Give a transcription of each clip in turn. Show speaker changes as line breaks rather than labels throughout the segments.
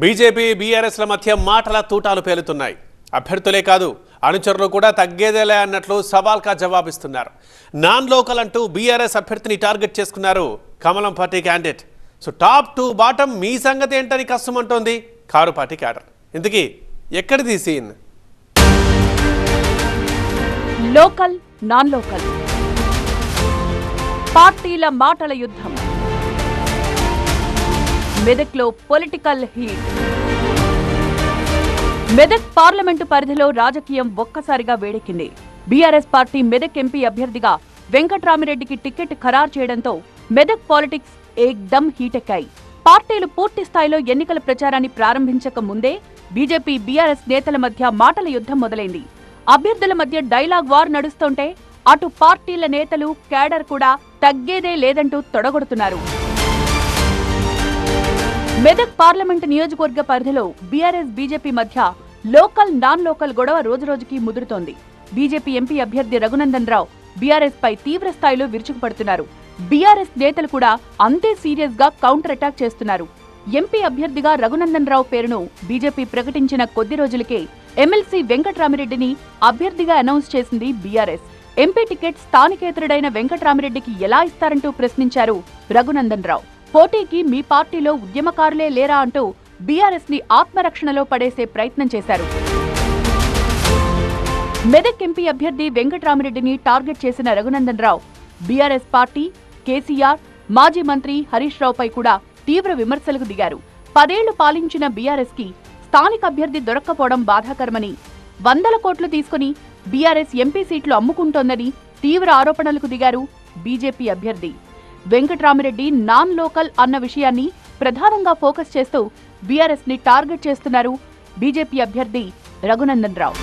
BJP బీఆర్ఎస్ల మధ్య మాటల తూటాలు పేలుతున్నాయి. అభ్యర్థులే కాదు అనుచరులు కూడా తగ్గేదేలే అన్నట్లు సవాల్కా జవాబిస్తున్నారు. నాన్ లోకల్ అంటూ బీఆర్ఎస్ అభ్యర్థిని టార్గెట్ చేసుకున్నారు కమలం party candidate. So top to bottom మీ సంగతి ఏంటని కష్టమంటోంది కారు పార్టీ క్యాడర్. ఇంతకీ ఎక్కడిది సీన్?
Local non local. పార్టీల మాటల యుద్ధం. మెదక్లో పొలిటికల్ హీట్. మెదక్ పార్లమెంటు పరిధిలో రాజకీయం ఒక్కసారిగా వేడెక్కింది. బీఆర్ఎస్ పార్టీ మెదక్ ఎంపీ అభ్యర్థిగా వెంకట్రామిరెడ్డికి టికెట్ ఖరారు చేయడంతో మెదక్ పాలిటిక్స్ ఏక్దమ్ హీటెక్కాయి. పార్టీలు పూర్తి స్థాయిలో ఎన్నికల ప్రచారాన్ని ప్రారంభించక ముందే బీజేపీ బీఆర్ఎస్ నేతల మధ్య మాటల యుద్ధం మొదలైంది. అభ్యర్థుల మధ్య డైలాగ్ వార్ నడుస్తుంటే అటు పార్టీల నేతలు క్యాడర్ కూడా తగ్గేదే లేదంటూ తొడగొడుతున్నారు. మెదక్ పార్లమెంటు నియోజకవర్గ పరిధిలో బీఆర్ఎస్ బీజేపీ మధ్య లోకల్ నాన్ లోకల్ గొడవ రోజురోజుకి ముదురుతోంది. బీజేపీ ఎంపీ అభ్యర్థి రఘునందన్ రావు బీఆర్ఎస్ పై తీవ్ర స్థాయిలో విరుచుకుపడుతున్నారు. బీఆర్ఎస్ నేతలు కూడా అంతే సీరియస్గా కౌంటర్ అటాక్ చేస్తున్నారు. ఎంపీ అభ్యర్థిగా రఘునందన్ రావు పేరును బీజేపీ ప్రకటించిన కొద్ది రోజులకే ఎమ్మెల్సీ వెంకట్రామిరెడ్డిని అభ్యర్థిగా అనౌన్స్ చేసింది బీఆర్ఎస్. ఎంపీ టికెట్ స్థానికేతరుడైన వెంకట్రామిరెడ్డికి ఎలా ఇస్తారంటూ ప్రశ్నించారు రఘునందన్ రావు. పోటీకి మీ పార్టీలో ఉద్యమకారులే లేరా అంటూ బీఆర్ఎస్ని ఆత్మరక్షణలో పడేసే ప్రయత్నం చేశారు. మెదక్ ఎంపీ అభ్యర్థి వెంకటరామిరెడ్డిని టార్గెట్ చేసిన రఘునందన్ రావు బీఆర్ఎస్ పార్టీ కేసీఆర్ మాజీ మంత్రి హరీష్ రావుపై కూడా తీవ్ర విమర్శలకు దిగారు. పదేళ్ళు పాలించిన బీఆర్ఎస్కి స్థానిక అభ్యర్థి దొరక్కపోవడం బాధాకరమని వందల కోట్లు తీసుకుని బీఆర్ఎస్ ఎంపీ సీట్లు అమ్ముకుంటోందని తీవ్ర ఆరోపణలకు దిగారు బీజేపీ అభ్యర్థి. వెంకట్రామిరెడ్డి నాన్ లోకల్ అన్న విషయాన్ని ప్రధానంగా ఫోకస్ చేస్తూ బీఆర్ఎస్ని టార్గెట్ చేస్తున్నారు బీజేపీ అభ్యర్థి రఘునందన్ రావు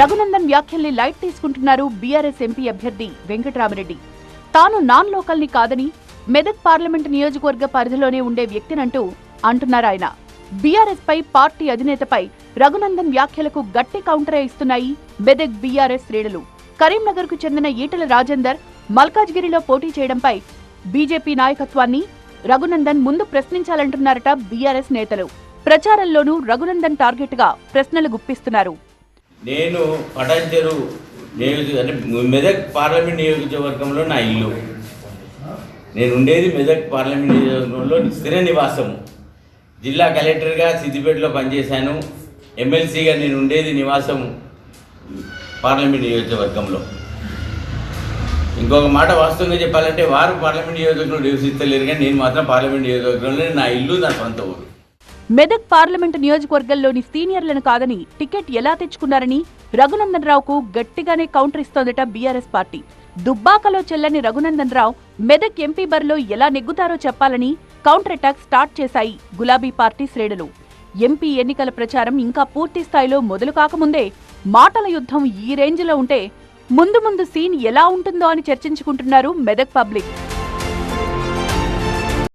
రఘునందన్ వ్యాఖ్యల్ని లైట్ తీసుకుంటున్నారు బీఆర్ఎస్ ఎంపీ అభ్యర్థి వెంకట్రామిరెడ్డి. తాను నాన్ లోకల్ని కాదని మెదక్ పార్లమెంట్ నియోజకవర్గ పరిధిలోనే ఉండే వ్యక్తినంటూ అంటున్నారాయన బీఆర్ఎస్ పై పార్టీ అధినేతపై రఘునందన్ వ్యాఖ్యలకు గట్టి కౌంటరే ఇస్తున్నాయి మెదక్ బీఆర్ఎస్ శ్రేణులు. కరీంనగర్కు చెందిన ఈటల రాజేందర్ మల్కాజ్గిరిలో పోటీ చేయడంపై బీజేపీ నాయకత్వాన్ని రఘునందన్ ముందు ప్రశ్నించాలంటున్నారట బీఆర్ఎస్ నేతలు. ప్రచారంలోనూ రఘునందన్ టార్గెట్గా ప్రశ్నలు గుప్పిస్తున్నారు.
నేను పటంచెరు నియోజక అంటే మెదక్ పార్లమెంట్ నియోజకవర్గంలో నా ఇల్లు. నేను ఉండేది మెదక్ పార్లమెంట్ నియోజకవర్గంలో స్థిర నివాసము. జిల్లా కలెక్టర్గా సిద్దిపేటలో పనిచేశాను. ఎమ్మెల్సీగా నేను ఉండేది నివాసం పార్లమెంట్ నియోజకవర్గంలో. ఇంకొక మాట వాస్తవంగా చెప్పాలంటే వారు పార్లమెంట్ నియోజకవర్గంలో నివసిస్తలేరు కానీ నేను మాత్రం పార్లమెంట్ నియోజకవర్గంలో నా ఇల్లు నా సొంత ఊరు.
మెదక్ పార్లమెంటు నియోజకవర్గంలోని సీనియర్లను కాదని టికెట్ ఎలా తెచ్చుకున్నారని రఘునందన్ రావుకు గట్టిగానే కౌంటర్ ఇస్తోందట బీఆర్ఎస్ పార్టీ. దుబ్బాకలో చెల్లని రఘునందన్ రావు మెదక్ ఎంపీ బరిలో ఎలా నెగ్గుతారో చెప్పాలని కౌంటర్ అటాక్ స్టార్ట్ చేశాయి గులాబీ పార్టీ శ్రేణులు. ఎంపీ ఎన్నికల ప్రచారం ఇంకా పూర్తి స్థాయిలో మొదలు కాకముందే మాటల యుద్ధం ఈ రేంజ్లో ఉంటే ముందు ముందు సీన్ ఎలా ఉంటుందో అని చర్చించుకుంటున్నారు మెదక్ పబ్లిక్.